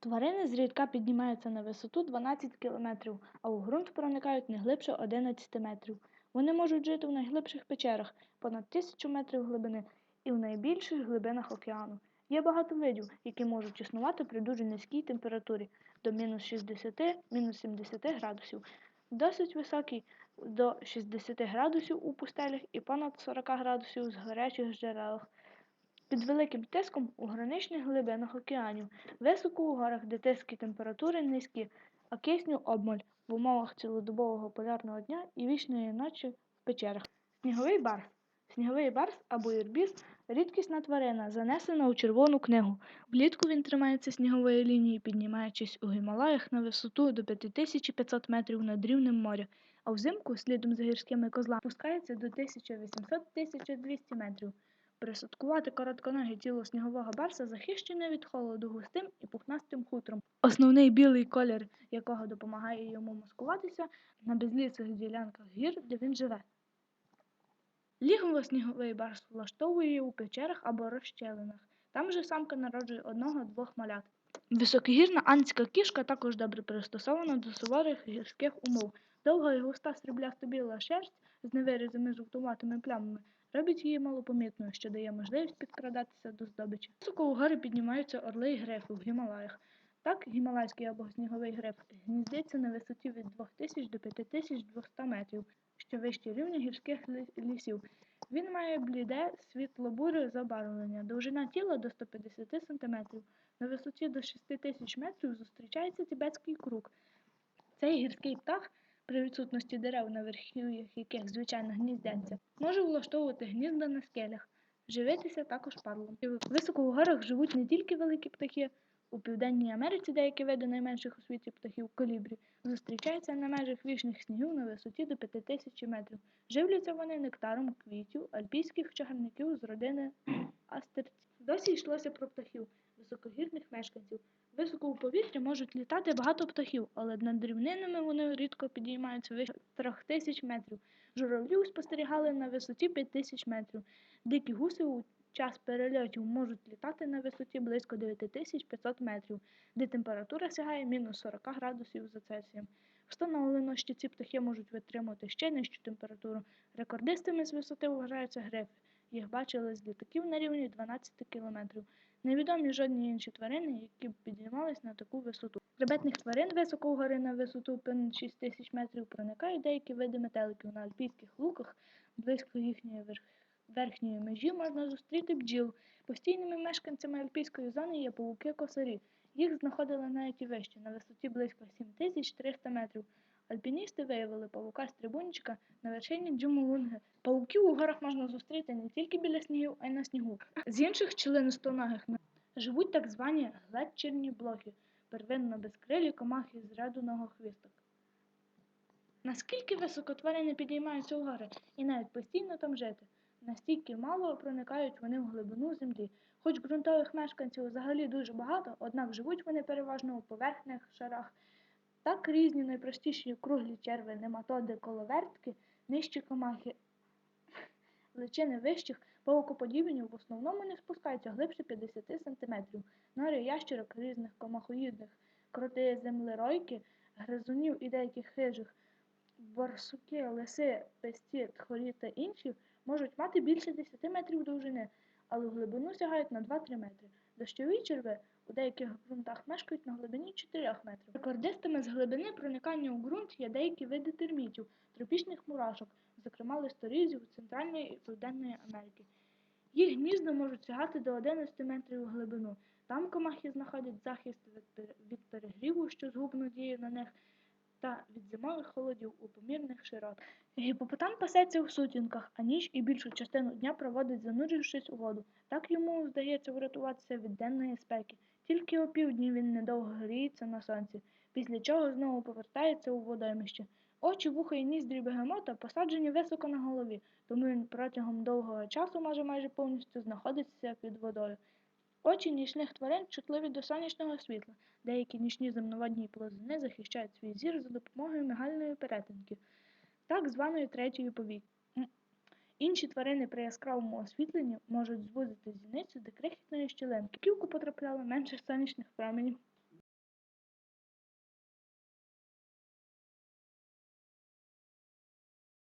Тварини зрідка піднімаються на висоту 12 км, а у ґрунт проникають не глибше 11 метрів. Вони можуть жити в найглибших печерах понад 1000 метрів глибини і в найбільших глибинах океану. Є багато видів, які можуть існувати при дуже низькій температурі до мінус 60 мінус 70 градусів, досить високій до 60 градусів у пустелях і понад 40 градусів з гарячих джерелах. Під великим тиском у граничних глибинах океанів, високо у горах, де тиск і температури низькі, а кисню обмаль в умовах цілодобового полярного дня і вічної ночі в печерах. Сніговий барс. Сніговий барс або ірбіс – рідкісна тварина, занесена у Червону книгу. Влітку він тримається снігової лінії, піднімаючись у Гімалаях на висоту до 5500 метрів над рівнем моря, а взимку, слідом за гірськими козлами, спускається до 1800-1200 метрів. Присадкувати коротконоге тіло снігового барса захищене від холоду густим і пухнастим хутром, основний білий колір якого допомагає йому маскуватися на безлісих ділянках гір, де він живе. Лігово сніговий барс влаштовує у печерах або розщелинах. Там же самка народжує одного-двох малят. Високогірна андська кішка також добре пристосована до суворих гірських умов. Довга і густа сріблясто біла шерсть з невирізами жовтуватими плямами робить її малопомітною, що дає можливість підкрадатися до здобичі. Високо у гори піднімаються орли й грифи в Гімалаях. Так, гімалайський або сніговий гриф гніздиться на висоті від 2000 до 5200 метрів, що вище рівня гірських лісів. Він має бліде світло-буре забарвлення, довжина тіла до 150 см. На висоті до 6000 метрів зустрічається тибетський круг. Цей гірський птах при відсутності дерев, на верхів'ях яких звичайно гніздяться, може влаштовувати гнізда на скелях, живитися також парлом. Високо у горах живуть не тільки великі птахи. У Південній Америці деякі види найменших у світі птахів колібрі зустрічаються на межах вічних снігів на висоті до 5000 метрів. Живляться вони нектаром квітів, альпійських чагарників з родини астерців. Досі йшлося про птахів, високогірних мешканців. Високо у повітрі можуть літати багато птахів, але над рівнинами вони рідко підіймаються вище трьох тисяч метрів. Журавлів спостерігали на висоті 5000 метрів. Дикі гуси у час перельотів можуть літати на висоті близько 9500 метрів, де температура сягає мінус 40 градусів за Цельсієм. Встановлено, що ці птахи можуть витримувати ще нижчу температуру. Рекордистами з висоти вважаються грифи. Їх бачили з літаків на рівні 12 кілометрів. Невідомі жодні інші тварини, які б підіймались на таку висоту. Хребетних тварин високо вгори на висоту понад 6 тисяч метрів проникають деякі види метеликів на альпійських луках, близько їхньої верхньої межі можна зустріти бджіл. Постійними мешканцями альпійської зони є павуки косарі. Їх знаходили навіть і вище, на висоті близько 7300 метрів. Альпіністи виявили павука стрибунчика на вершині Джумолунги. Павуків у горах можна зустріти не тільки біля снігів, а й на снігу. З інших членистоногих живуть так звані глечірні блохи, первинно безкрилі комахи з ряду ногохвісток. Наскільки високо тварини підіймаються у гори і навіть постійно там жити, настільки мало проникають вони в глибину землі. Хоч ґрунтових мешканців взагалі дуже багато, однак живуть вони переважно у поверхнях шарах. Так різні найпростіші круглі черви, нематоди, коловертки, нижчі комахи, личини вищих, паукоподібні в основному не спускаються глибше 50 см. Нори ящерок різних комахоїдних, кроти землеройки, гризунів і деяких хижих, барсуки, лиси, песті, тхорі та інші можуть мати більше 10 метрів довжини, але в глибину сягають на 2-3 метри. Дощові черви у деяких ґрунтах мешкають на глибині 4 метрів. Рекордистами з глибини проникання у ґрунт є деякі види термітів, тропічних мурашок, зокрема листорізів Центральної і Південної Америки. Їх гнізда можуть сягати до 11 метрів у глибину. Там комахи знаходять захист від перегріву, що згубно діє на них, та від зимових холодів у помірних широтах. Гіпопотам пасеться у сутінках, а ніч і більшу частину дня проводить, занурившись у воду. Так йому вдається врятуватися від денної спеки. Тільки опівдні він недовго гріється на сонці, після чого знову повертається у водоймище. Очі, вуха і ніздрі бегемота посаджені високо на голові, тому він протягом довгого часу може майже повністю знаходитися під водою. Очі нічних тварин чутливі до сонячного світла. Деякі нічні земноводні плазуни захищають свій зір за допомогою мигальної перетинки, так званої третьої повіки. Інші тварини при яскравому освітленні можуть звузити зіницю до крихітної щілинки. Кілку потрапляли менше сонячних променів.